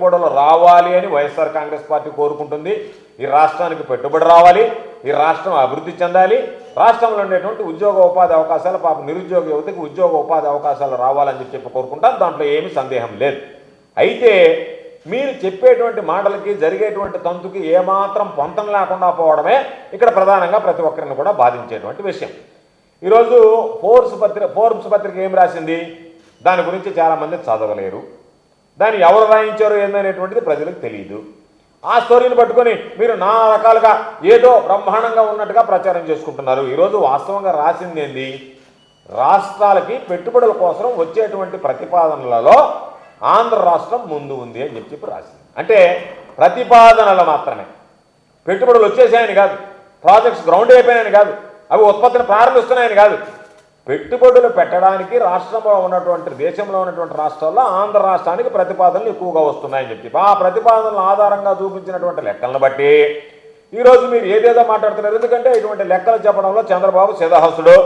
పెట్టుబడులు రావాలి అని వైఎస్ఆర్ కాంగ్రెస్ పార్టీ కోరుకుంటుంది. ఈ రాష్ట్రానికి పెట్టుబడి రావాలి ఈ రాష్ట్రం అభివృద్ధి చెందాలి. రాష్ట్రంలో ఉండేటువంటి ఉద్యోగ ఉపాధి అవకాశాలు పాప నిరుద్యోగ యువతకి ఉద్యోగ ఉపాధి అవకాశాలు రావాలని చెప్పి కోరుకుంటాను దాంట్లో ఏమీ సందేహం లేదు. అయితే మీరు చెప్పేటువంటి మాటలకి జరిగేటువంటి తంతుకి ఏమాత్రం పొంతం లేకుండా పోవడమే ఇక్కడ ప్రధానంగా ప్రతి ఒక్కరిని కూడా బాధించేటువంటి విషయం. ఈరోజు ఫోర్స్ పత్రిక ఫోర్బ్స్ పత్రిక ఏం రాసింది? దాని గురించి చాలామంది చదవలేరు. దాన్ని ఎవరు రాయించారో ఏందనేటువంటిది ప్రజలకు తెలియదు ఆ స్టోరీని పట్టుకొని మీరు నా రకాలుగా ఏదో బ్రహ్మాండంగా ఉన్నట్టుగా ప్రచారం చేసుకుంటున్నారు. ఈరోజు వాస్తవంగా రాసింది ఏంది? రాష్ట్రాలకి పెట్టుబడుల కోసం వచ్చేటువంటి ప్రతిపాదనలలో ఆంధ్ర రాష్ట్రం ముందు ఉంది అని చెప్పి చెప్పి రాసింది. అంటే ప్రతిపాదనలు మాత్రమే. పెట్టుబడులు వచ్చేసాయని కాదు. ప్రాజెక్ట్స్ గ్రౌండ్ అయిపోయాయని కాదు. అవి ఉత్పత్తిని ప్రారంభిస్తున్నాయని కాదు. పెట్టుబడులు పెట్టడానికి రాష్ట్రంలో ఉన్నటువంటి దేశంలో ఉన్నటువంటి రాష్ట్రాల్లో ఆంధ్ర రాష్ట్రానికి ప్రతిపాదనలు ఎక్కువగా వస్తున్నాయని చెప్పి. ఆ ప్రతిపాదనల ఆధారంగా చూపించినటువంటి లెక్కలను బట్టి ఈరోజు మీరు ఏదేదో మాట్లాడుతున్నారు. ఎందుకంటే ఇటువంటి లెక్కలు చెప్పడంలో చంద్రబాబు సిద్ధహస్తుడు.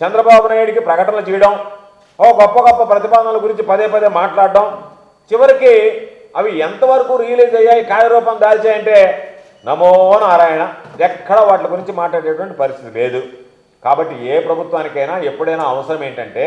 చంద్రబాబు నాయుడికి ప్రకటనలు చేయడం ఓ గొప్ప గొప్ప ప్రతిపాదనల గురించి పదే పదే మాట్లాడడం చివరికి అవి ఎంతవరకు రియలైజ్ అయ్యాయి కార్యరూపం దాల్చాయంటే నమో నారాయణ ఎక్కడ వాటి గురించి మాట్లాడేటువంటి పరిస్థితి లేదు. కాబట్టి ఏ ప్రభుత్వానికైనా ఎప్పుడైనా అవసరం ఏంటంటే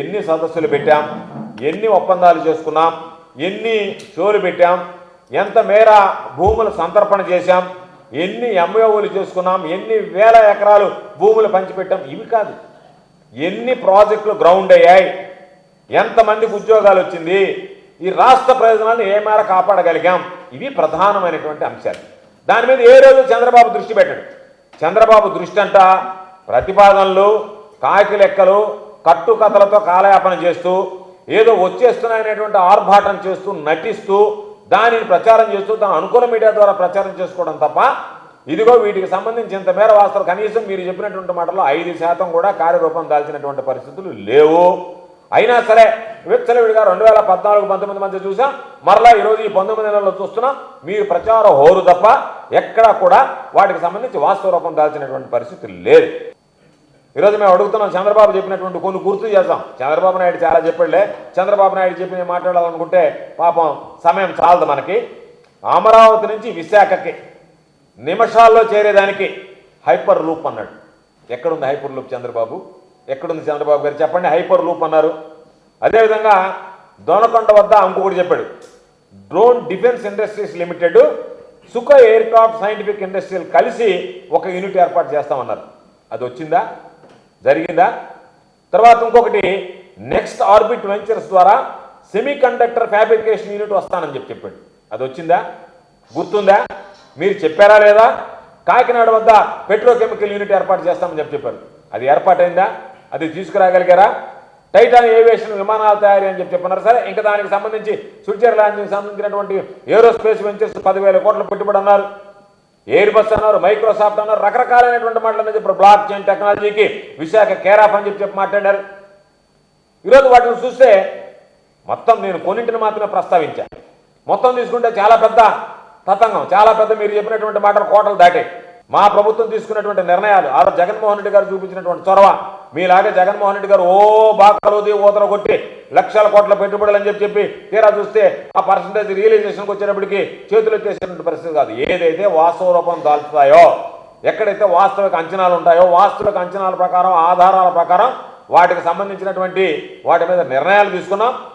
ఎన్ని సదస్సులు పెట్టాం ఎన్ని ఒప్పందాలు చేసుకున్నాం ఎన్ని షోలు పెట్టాం ఎంత మేర భూములు సంతర్పణ చేశాం ఎన్ని ఎంఓలు చేసుకున్నాం ఎన్ని వేల ఎకరాలు భూములు పంచిపెట్టాం ఇవి కాదు. ఎన్ని ప్రాజెక్టులు గ్రౌండ్ అయ్యాయి ఎంతమందికి ఉద్యోగాలు వచ్చింది ఈ రాష్ట్ర ప్రయోజనాలను ఏ మేర కాపాడగలిగాం ఇవి ప్రధానమైనటువంటి అంశాలు. దాని మీద ఏ రోజు చంద్రబాబు దృష్టి పెట్టాడు. చంద్రబాబు దృష్టి అంట ప్రతిపాదనలు కాకి లెక్కలు కట్టుకథలతో కాలయాపన చేస్తూ ఏదో వచ్చేస్తున్నాయనేటువంటి ఆర్భాటం చేస్తూ నటిస్తూ దానిని ప్రచారం చేస్తూ తన అనుకూల మీడియా ద్వారా ప్రచారం చేసుకోవడం తప్ప ఇదిగో వీటికి సంబంధించి ఇంత మేర వాస్తవం కనీసం మీరు చెప్పినటువంటి మాటలో ఐదు శాతం కూడా కార్యరూపం దాల్చినటువంటి పరిస్థితులు లేవు. అయినా సరే విచ్చలవిడిగా రెండు వేల పద్నాలుగు పంతొమ్మిది మధ్య చూసాం మరలా ఈరోజు ఈ పంతొమ్మిది నెలల్లో చూస్తున్నాం మీరు ప్రచార హోరు తప్ప ఎక్కడా కూడా వాటికి సంబంధించి వాస్తవ రూపం దాల్చినటువంటి పరిస్థితి లేదు. ఈరోజు మేము అడుగుతున్నాం చంద్రబాబు చెప్పినటువంటి కొన్ని గుర్తు చేద్దాం. చంద్రబాబు నాయుడు చాలా చెప్పాడులే. చంద్రబాబు నాయుడు చెప్పి మాట్లాడాలనుకుంటే పాపం సమయం చాలదు మనకి. అమరావతి నుంచి విశాఖకి నిమిషాల్లో చేరేదానికి హైపర్ లూప్ అన్నాడు. ఎక్కడుంది హైపర్ లూప్ చంద్రబాబు? ఎక్కడుంది చంద్రబాబు గారు? చెప్పండి హైపర్ లూప్ అన్నారు. అదేవిధంగా దోనకొండ వద్ద ఇంకొకటి చెప్పాడు. డ్రోన్ డిఫెన్స్ ఇండస్ట్రీస్ లిమిటెడ్ సుఖ ఎయిర్క్రాఫ్ట్ సైంటిఫిక్ ఇండస్ట్రీలు కలిసి ఒక యూనిట్ ఏర్పాటు చేస్తామన్నారు. అది వచ్చిందా? జరిగిందా? తర్వాత ఇంకొకటి నెక్స్ట్ ఆర్బిట్ వెంచర్స్ ద్వారా సెమీ కండక్టర్ ఫ్యాబ్రికేషన్ యూనిట్ వస్తానని చెప్పి చెప్పాడు. అది వచ్చిందా? గుర్తుందా? మీరు చెప్పారా లేదా? కాకినాడ వద్ద పెట్రోకెమికల్ యూనిట్ ఏర్పాటు చేస్తామని చెప్పి చెప్పారు. అది ఏర్పాటైందా? అది తీసుకురాగలిగారా? టైటాన్ ఏవియేషన్ విమానాల తయారీ అని చెప్పి చెప్పన్నారు. సరే ఇంకా దానికి సంబంధించి స్విట్జర్లాండ్కి సంబంధించినటువంటి ఏరోస్పేస్ వెంచర్స్ పదివేల కోట్ల పెట్టుబడి అన్నారు. ఎయిర్ బస్ అన్నారు మైక్రోసాఫ్ట్ అన్నారు రకరకాలైనటువంటి మాటలు అనేది ఇప్పుడు బ్లాక్ చైన్ టెక్నాలజీకి విశాఖ కేరాఫ్ అని చెప్పి చెప్పి మాట్లాడారు. ఈరోజు వాటిని చూస్తే మొత్తం నేను కొన్నింటిని మాత్రమే ప్రస్తావించాను. మొత్తం తీసుకుంటే చాలా పెద్ద తతంగం చాలా పెద్ద మీరు చెప్పినటువంటి మాటలు కోటలు దాటాయి మా ప్రభుత్వం తీసుకున్నటువంటి నిర్ణయాలు ఆ జగన్మోహన్ రెడ్డి గారు చూపించినటువంటి చొరవ. మీలాగే జగన్మోహన్ రెడ్డి గారు ఓ బాకలోది ఓతర కొట్టి లక్షల కోట్ల పెట్టుబడులు అని చెప్పి చెప్పి తీరా చూస్తే ఆ పర్సంటేజ్ రియలైజేషన్కి వచ్చేటప్పటికి చేతులు వచ్చేసినటువంటి పరిస్థితి కాదు. ఏదైతే వాస్తవ రూపం దాల్చుతాయో ఎక్కడైతే వాస్తవిక అంచనాలు ఉంటాయో వాస్తవిక అంచనాల ప్రకారం ఆధారాల ప్రకారం వాటికి సంబంధించినటువంటి వాటి మీద నిర్ణయాలు తీసుకున్నాం.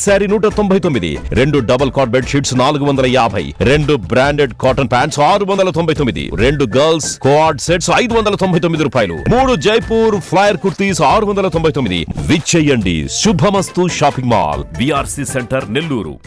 శారీ నూట తొంభై తొమ్మిది రెండు డబుల్ కాట్ బెడ్ షీట్స్ నాలుగు వందల యాభై రెండు బ్రాండెడ్ కాటన్ ప్యాంట్స్ ఆరు వందల తొంభై తొమ్మిది రెండు గర్ల్స్ కోఆర్డ్ సెట్స్ ఐదు వందల తొంభై తొమ్మిది రూపాయలు మూడు జైపూర్ ఫ్లైర్ కుర్తీస్ ఆరు వందల తొంభై తొమ్మిది. విచ్చేయండి. Shubhamastu shopping mall VRC centre Nellore.